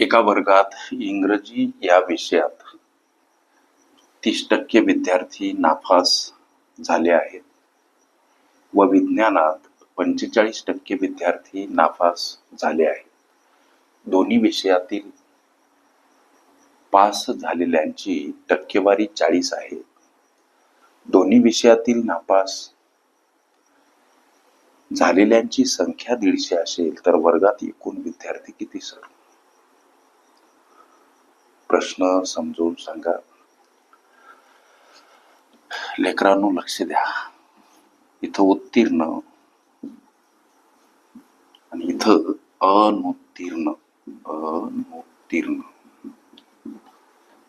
एका वर्गात इंग्रजी या विषयात तीस टक्के विद्यार्थी नापास झाले आहेत. व विज्ञानात पंचेचाळीस टक्के विद्यार्थी नापास झाले आहेत. दोन्ही विषयातील पास झालेल्यांची टक्केवारी चाळीस आहे. दोन्ही विषयातील नापास झालेल्यांची संख्या दीडशे असेल तर वर्गात एकूण विद्यार्थी किती सर? प्रश्न समजून सांगा. लेकरांनो लक्ष द्या. इथं उत्तीर्ण आणि इथं अनुत्तीर्ण. अनुत्तीर्ण.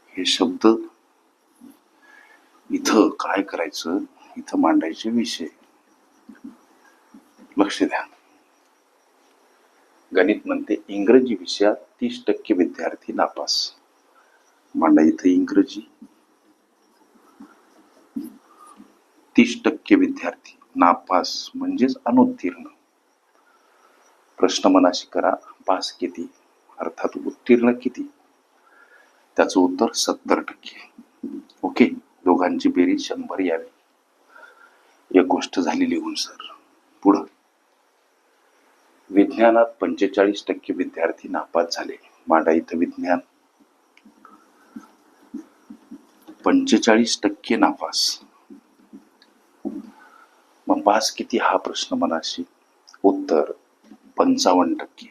हे शब्द इथं काय करायचं? इथं मांडायचे विषय. लक्ष द्या. गणित म्हणते इंग्रजी विषयात तीस टक्के विद्यार्थी नापास. मांडा इथं इंग्रजी. तीस टक्के विद्यार्थी नापास म्हणजेच अनुत्तीर्ण. प्रश्न मनाशी करा पास किती? अर्थात उत्तीर्ण किती? त्याचं उत्तर सत्तर टक्के. ओके? दोघांची बेरीज शंभर यावी. एक गोष्ट झाली लिहून सर. पुढं. विज्ञानात पंचेचाळीस टक्के विद्यार्थी नापास झाले. मांडा इथं विज्ञान. पंचेचाळीस टक्के नापास. मग पास किती? हा प्रश्न मनाशी. उत्तर पंचावन्न टक्के.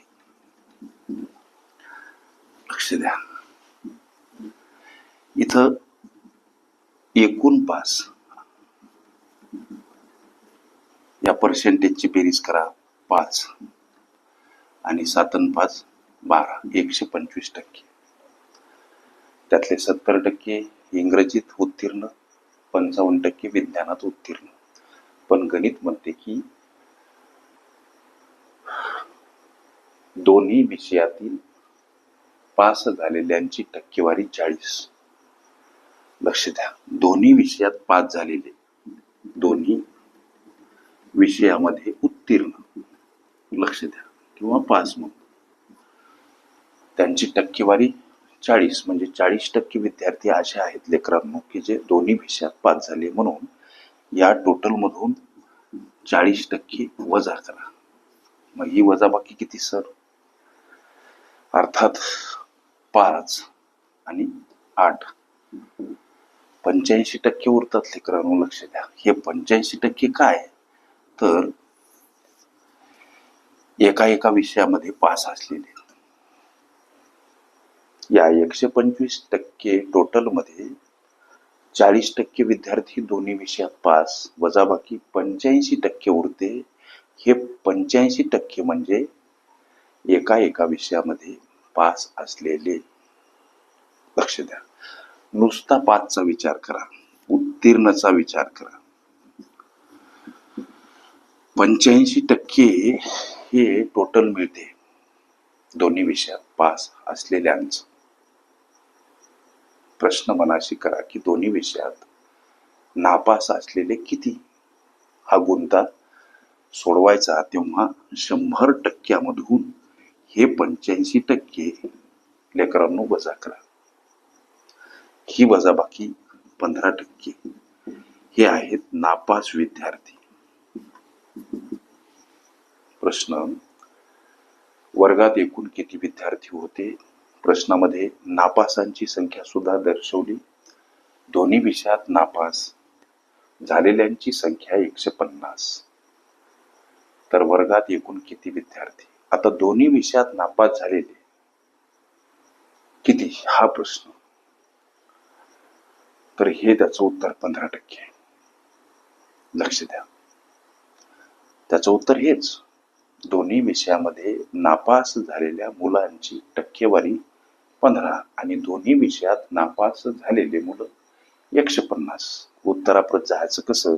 लक्ष द्या. इथं एकूण पास. या पर्सेंटेजची बेरीज करा पाच. आणि सातन पाच बारा. एकशे पंचवीस टक्के. त्यातले सत्तर टक्के इंग्रजीत उत्तीर्ण पंचावन्न टक्के विज्ञानात उत्तीर्ण. पण गणित म्हणते की दोन्ही विषयातील पास झालेल्यांची टक्केवारी चाळीस. लक्ष द्या दोन्ही विषयात पास झालेले दोन्ही विषयामध्ये उत्तीर्ण. लक्ष द्या किंवा पास म्हणून. त्यांची टक्केवारी चाळीस म्हणजे चाळीस टक्के विद्यार्थी असे आहेत लेकरांनो की जे दोन्ही विषयात पास झाले म्हणून या टोटलमधून चाळीस टक्के वजा करा. मग ही वजाबाकी किती सर अर्थात पाच आणि आठ. पंच्याऐंशी टक्के उरतात लेकरांनो लक्ष द्या. हे पंच्याऐंशी टक्के काय? तर एका एका विषयामध्ये पास असलेले या एकशे पंचवीस टक्के टोटलमध्ये चाळीस टक्के विद्यार्थी दोन्ही विषयात पास वजाबाकी पंच्याऐंशी टक्के उरते. हे पंच्याऐंशी टक्के म्हणजे एका एका विषयामध्ये पास असलेले. लक्ष द्या. नुसता पाचचा विचार करा. उत्तीर्णचा विचार करा. पंच्याऐंशी टक्के हे टोटल मिळते. दोन्ही विषयात पास असलेल्यांचं. प्रश्न मनाशी करा की दोन्ही विषयात नापास असलेले किती? हा गुंता सोडवायचा तेव्हा शंभर टक्क्यामधून हे पंच्याऐंशी टक्के लेकरांनो वजा करा. ही वजाबाकी पंधरा टक्के. हे आहेत नापास विद्यार्थी. प्रश्न. वर्गात एकूण किती विद्यार्थी होते? प्रश्नामध्ये नापासांची संख्या सुद्धा दर्शवली. दोन्ही विषयात नापास झालेल्यांची संख्या एकशे पन्नास. तर वर्गात एकूण किती विद्यार्थी? आता दोन्ही विषयात नापास झालेले किती? हा प्रश्न. तर हे त्याचं उत्तर पंधरा टक्के लक्ष द्या. त्याचं उत्तर हेच. दोन्ही विषयामध्ये नापास झालेल्या मुलांची टक्केवारी पंधरा आणि दोन्ही विषयात नापास झालेले मुलं. एकशे पन्नास. उत्तराप्रत जायचं कसं?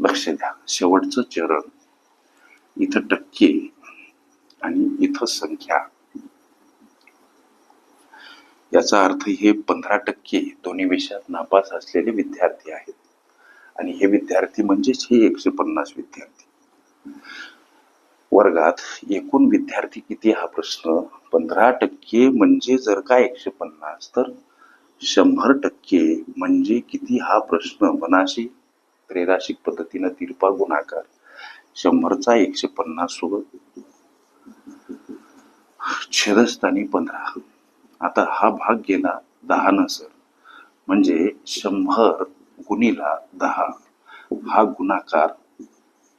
लक्ष द्या. शेवटचं चरण. इथं टक्के आणि इथं संख्या. याचा अर्थ हे पंधरा टक्के दोन्ही विषयात नापास असलेले विद्यार्थी आहेत. आणि हे विद्यार्थी म्हणजेच हे एकशे पन्नास विद्यार्थी. वर्गात एकूण विद्यार्थी किती हा प्रश्न? पंधरा टक्के म्हणजे जर का एकशे पन्नास तर शंभर टक्के म्हणजे किती हा प्रश्न? मनाशी त्रेराशिक पद्धतीनं तिरपा गुणाकार. शंभरचा एकशे पन्नास सोबत. छेदस्थानी पंधरा. आता हा भाग गेला दहा न सर. म्हणजे शंभर गुणीला दहा. हा गुणाकार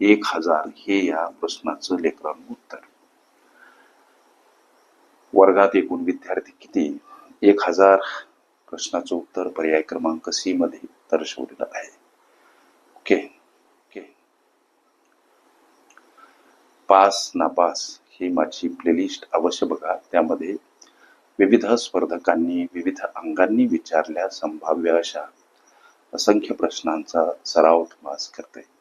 एक हजार हे या प्रश्नाचं लेकरांનું उत्तर. वर्गात एकूण विद्यार्थी किती? एक हजार प्रश्नाचं उत्तर पर्याय क्रमांक सी मध्ये दर्शवलेलं आहे. Okay okay. पास नापास ही माझी प्लेलिस्ट अवश्य बघा. त्यामध्ये विविध स्पर्धकांनी विविध अंगांनी विचारल्या संभाव्य अशा असंख्य प्रश्नांचा सराव तुम्हाला करते